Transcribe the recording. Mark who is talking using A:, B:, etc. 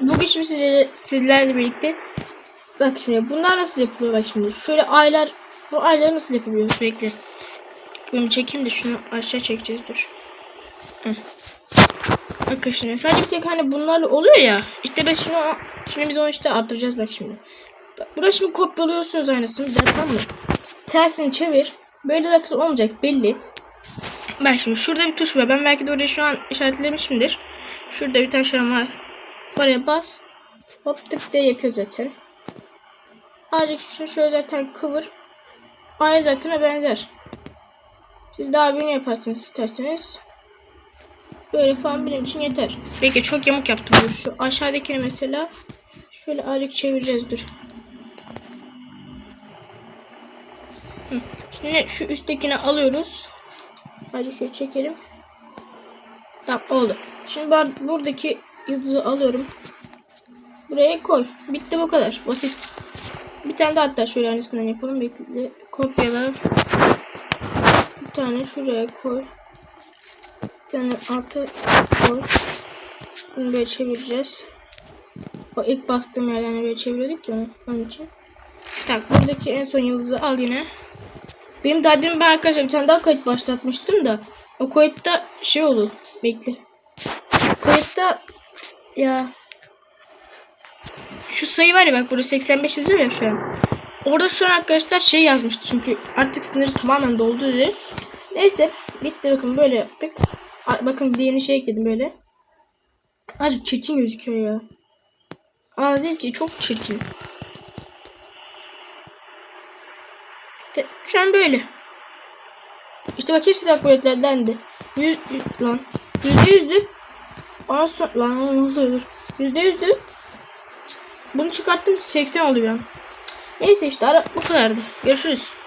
A: bugün şimdi size, sizlerle birlikte bak şimdi bunlar nasıl yapılıyor bak şimdi. Şöyle aylar bu ayları nasıl yapılıyor sürekli. Bunu çekeyim de şunu aşağı çekeceğiz dur. Bakın şimdi sadece bir tek hani bunlarla oluyor ya. İşte ben şimdi, şimdi biz onu işte arttıracağız bak şimdi. Bak, Burada şimdi kopyalıyorsunuz aynısını tamam mı? Tersini çevir. Böyle zaten olmayacak belli. Bak şimdi şurada bir tuş var. Ben belki de oraya şu an işaretlemişimdir. Şurada bir tane şu an var. Oraya bas. Hop tık diye yapıyor zaten. Ayrıca şunu şöyle zaten kıvır. Aynı zaten benzer. Siz daha büyüğünü yaparsınız isterseniz. Böyle falan benim için yeter. Peki çok yamuk yaptım. Dur. Şu aşağıdakini mesela şöyle ayrıca çevireceğiz dur. Hı. Şimdi şu üsttekini alıyoruz. Hadi şöyle çekelim. Tamam oldu. Şimdi buradaki yıldızı alıyorum. Buraya koy. Bitti bu kadar. Basit. Bir tane de hatta şöyle aynısından yapalım. Bekle. Kopyala. Bir tane şuraya koy. Bir tane altı koy. Bunu böyle çevireceğiz. O ilk bastığım yerden böyle çeviriyorduk ya onu. Onun için. Tak buradaki en son yıldızı al yine. Benim daha demin ben arkadaşlar bir tane daha kayıt başlatmıştım da. O kayıtta şey oldu. Bekle. Kayıtta ya şu sayı var ya bak burada 85 yazıyor ya şu an. Orada şu an arkadaşlar şey yazmıştı çünkü artık sınırı tamamen doldu dedi. Neyse bitti bakın böyle yaptık. Bakın diğerini şey ekledim böyle. Azıcık çirkin gözüküyor ya. Aa değil ki çok çirkin. İşte şu an böyle. İşte bak hepsi de upgrade'lerdendi. Yüz, yüz lan. Yüzde yüzdü. Ondan sonra lan ne oluyor? Yüzde yüzdü. Bunu çıkarttım 80 oldu bir. Neyse işte ara bu kadardı. Görüşürüz.